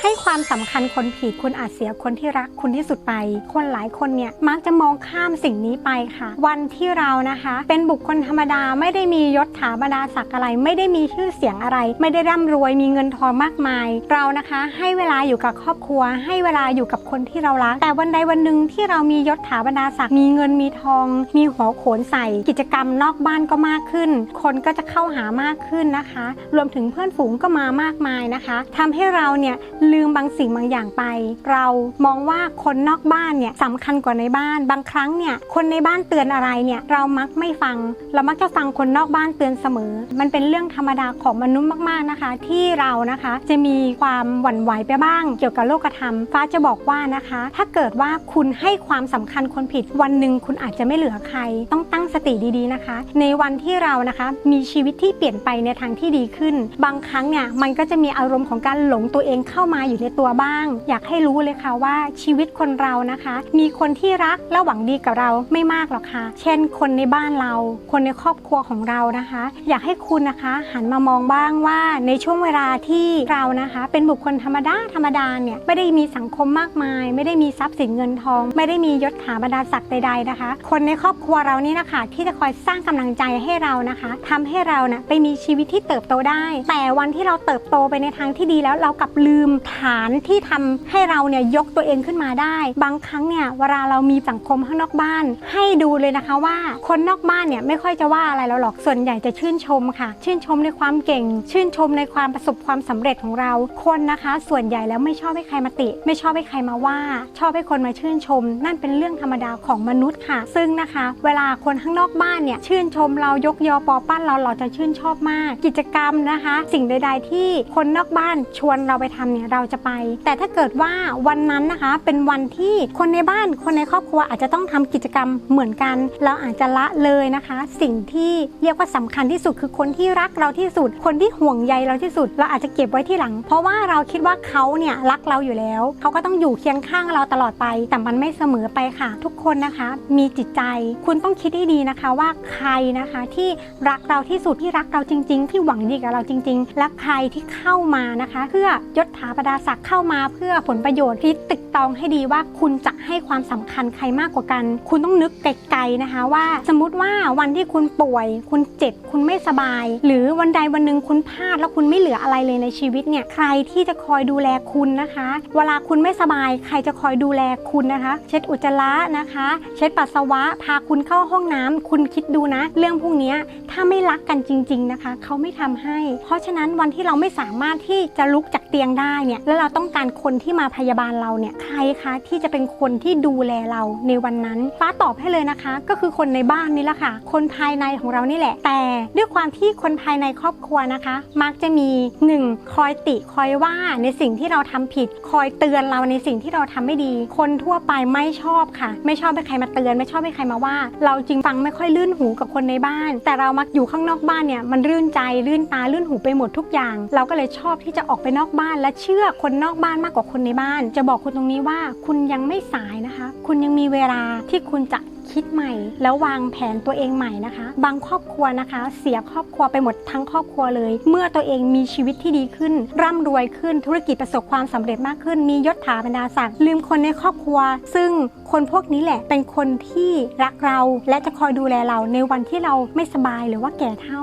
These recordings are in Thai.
ให้ความสำคัญคนผิดคุณอาจเสียคนที่รักคุณที่สุดไป คนหลายคนเนี่ยมักจะมองข้ามสิ่งนี้ไปค่ะ วันที่เรานะคะ เป็นบุคคลธรรมดาไม่ได้มียศถาบรรดาศักดิ์อะไร ไม่ได้มีชื่อเสียงอะไร ไม่ได้ร่ำรวยมีเงินทองมากมาย เรานะคะ ให้เวลาอยู่กับครอบครัว ให้เวลาอยู่กับคนที่เรารัก แต่วันใดวันหนึ่งที่เรามียศถาบรรดาศักดิ์มีเงินมีทอง มีหัวโขนใส่ กิจกรรมนอกบ้านก็มากขึ้น คนก็จะเข้าหามากขึ้นนะคะ รวมถึงเพื่อนฝูงก็มามากมายนะคะทำให้เราเนี่ย ลืมบางสิ่งบางอย่างไป เรามองว่าคนนอกบ้านเนี่ยสำคัญกว่าในบ้าน บางครั้งเนี่ยคนในบ้านเตือนอะไรเนี่ยเรามักไม่ฟัง เรามักจะฟังคนนอกบ้านเตือนเสมอ มันเป็นเรื่องธรรมดาของมนุษย์มากๆนะคะ ที่เรานะคะจะมีความหวั่นไหวไปบ้าง เกี่ยวกับโลกธรรม ฟ้าจะบอกว่านะคะ ถ้าเกิดว่าคุณให้ความสำคัญคนผิด วันหนึ่งคุณอาจจะไม่เหลือใคร ต้องตั้งสติดีๆนะคะ ในวันที่เรานะคะมีชีวิตที่เปลี่ยนไปในทางที่ดีขึ้น บางครั้งเนี่ยมันก็จะมีอารมณ์ของการหลงตัวเองเข้ามาอยู่ในตัวบ้าง อยากให้รู้เลยค่ะว่าชีวิตคนเรานะคะ มีคนที่รักและหวังดีกับเราไม่มากหรอกค่ะ เช่น คนในบ้านเรา คนในครอบครัวของเรานะคะ อยากให้คุณนะคะ หันมามองบ้างว่าในช่วงเวลาที่เรานะคะ เป็นบุคคลธรรมดาธรรมดาเนี่ยไม่ได้มีสังคมมากมาย ไม่ได้มีทรัพย์สินเงินทอง ไม่ได้มียศถาบรรดาศักดิ์ใดๆนะคะ คนในครอบครัวเรานี่นะคะที่จะคอยสร้างกำลังใจให้เรานะคะทำให้เรานะไปมีชีวิตที่เติบโตได้ แต่วันที่เราเติบโตไปในทางที่ดีแล้วเรากลับลืมฐานที่ทำให้เราเนี่ยยกตัวเองขึ้นมาได้ บางครั้งเนี่ยเวลาเรามีสังคมข้างนอกบ้าน ให้ดูเลยนะคะว่าคนนอกบ้านเนี่ยไม่ค่อยจะว่าอะไรเราหรอกส่วนใหญ่จะชื่นชมค่ะ ชื่นชมในความเก่ง ชื่นชมในความประสบความสำเร็จของเรา คนนะคะ ส่วนใหญ่แล้วไม่ชอบให้ใครมาติ ไม่ชอบให้ใครมาว่า ชอบให้คนมาชื่นชม นั่นเป็นเรื่องธรรมดาของมนุษย์ค่ะ ซึ่งนะคะ เวลาคนข้างนอกบ้านเนี่ยชื่นชมเรายกยอปอปั้นเราเราจะชื่นชอบมาก กิจกรรมนะคะ สิ่งใด ๆ ที่คนนอกบ้านชวนเราไปทำเนี่ยเราจะไป แต่ถ้าเกิดว่าวันนั้นนะคะเป็นวันที่คนในบ้านคนในครอบครัวอาจจะต้องทำกิจกรรมเหมือนกัน เราอาจจะละเลยนะคะ สิ่งที่เรียกว่าสำคัญที่สุดคือคนที่รักเราที่สุด คนที่ห่วงใยเราที่สุด เราอาจจะเก็บไว้ที่หลัง เพราะว่าเราคิดว่าเขาเนี่ยรักเราอยู่แล้ว เขาก็ต้องอยู่เคียงข้างเราตลอดไป แต่มันไม่เสมอไปค่ะ ทุกคนนะคะ มีจิตใจ คุณต้องคิดให้ดีนะคะว่าใครนะคะที่รักเราที่สุดที่รักเราจริง ๆ ที่หวังดีกับเราจริง ๆ และใครที่เข้ามานะคะ เพื่อยศถาบรรดาศักดิ์เข้ามาเพื่อผลประโยชน์คิดตึกตองให้ดีว่าคุณจะให้ความสำคัญใครมากกว่ากัน คุณต้องนึกไกลๆนะคะว่า สมมติว่าวันที่คุณป่วย คุณเจ็บคุณไม่สบาย หรือวันใดวันหนึ่งคุณพลาดแล้วคุณไม่เหลืออะไรเลยในชีวิตเนี่ยใครที่จะคอยดูแลคุณนะคะ เวลาคุณไม่สบาย ใครจะคอยดูแลคุณนะคะ เช็ดอุจจาระนะคะ เช็ดปัสสาวะพาคุณเข้าห้องน้ำคุณคิดดูนะ เรื่องพวกนี้ถ้าไม่รักกันจริง ๆนะคะ เขาไม่ทำให้ เพราะฉะนั้นวันที่เราไม่สามารถที่จะลุกจากเตียงได้เนี่ยแล้วเราต้องการคนที่มาพยาบาลเราเนี่ยใครคะที่จะเป็นคนที่ดูแลเราในวันนั้น ฟ้าตอบให้เลยนะคะ ก็คือคนในบ้านนี่แหละค่ะ คนภายในของเรานี่แหละ แต่ด้วยความที่คนภายในครอบครัวนะคะ มักจะมี 1. คอยติคอยว่าในสิ่งที่เราทำผิด คอยเตือนเราในสิ่งที่เราทำไม่ดี คนทั่วไปไม่ชอบค่ะ ไม่ชอบให้ใครมาเตือน ไม่ชอบให้ใครมาว่า เราจึงฟังไม่ค่อยลื่นหูกับคนในบ้าน แต่เรามักอยู่ข้างนอกบ้านเนี่ยมันรื่นใจลื่นตาลื่นหูไปหมดทุกอย่าง เราก็เลยชอบที่จะออกไปนอกบ้านและเชื่อื่อคนนอกบ้านมากกว่าคนในบ้าน จะบอกคุณตรงนี้ว่าคุณยังไม่สายนะคะ คุณยังมีเวลาที่คุณจะคิดใหม่ แล้ววางแผนตัวเองใหม่นะคะ บางครอบครัวนะคะ เสียครอบครัวไปหมดทั้งครอบครัวเลย เมื่อตัวเองมีชีวิตที่ดีขึ้น ร่ำรวยขึ้นธุรกิจประสบความสำเร็จมากขึ้น มียศถาบรรดาศักดิ์ลืมคนในครอบครัว ซึ่งคนพวกนี้แหละเป็นคนที่รักเรา และจะคอยดูแลเราในวันที่เราไม่สบายหรือว่าแก่เท่า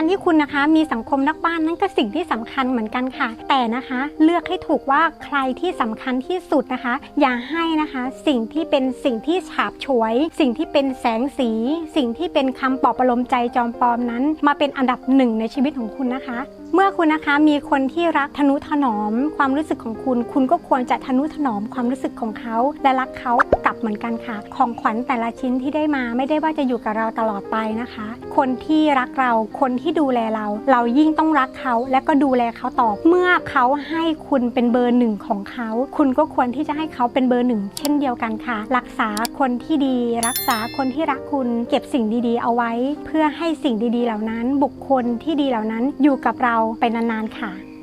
การที่คุณนะคะมีสังคมนักบ้านนั่นก็สิ่งที่สำคัญเหมือนกันค่ะ แต่นะคะเลือกให้ถูกว่าใครที่สำคัญที่สุดนะคะ อย่าให้นะคะสิ่งที่เป็นสิ่งที่ฉาบฉวย สิ่งที่เป็นแสงสี สิ่งที่เป็นคำปลอบประโลมใจจอมปลอมนั้น มาเป็นอันดับหนึ่งในชีวิตของคุณนะคะเมื่อคุณนะคะมีคนที่รักทนุถนอม ความรู้สึกของคุณ คุณก็ควรจะทนุถนอมความรู้สึกของเขาและรักเขากลับเหมือนกันค่ะ ของขวัญแต่ละชิ้นที่ได้มาไม่ได้ว่าจะอยู่กับเราตลอดไปนะคะ คนที่รักเราคนที่ดูแลเรา เรายิ่งต้องรักเขาและก็ดูแลเขาตอบเมื่อเขาให้คุณเป็นเบอร์หนึ่งของเขา คุณก็ควรที่จะให้เขาเป็นเบอร์หนึ่งเช่นเดียวกันค่ะ รักษาคนที่ดี รักษาคนที่รักคุณ เก็บสิ่งดีๆ เอาไว้ เพื่อให้สิ่งดีๆ เหล่านั้น บุคคลที่ดีเหล่านั้นอยู่กับเราเราไปนานๆค่ะ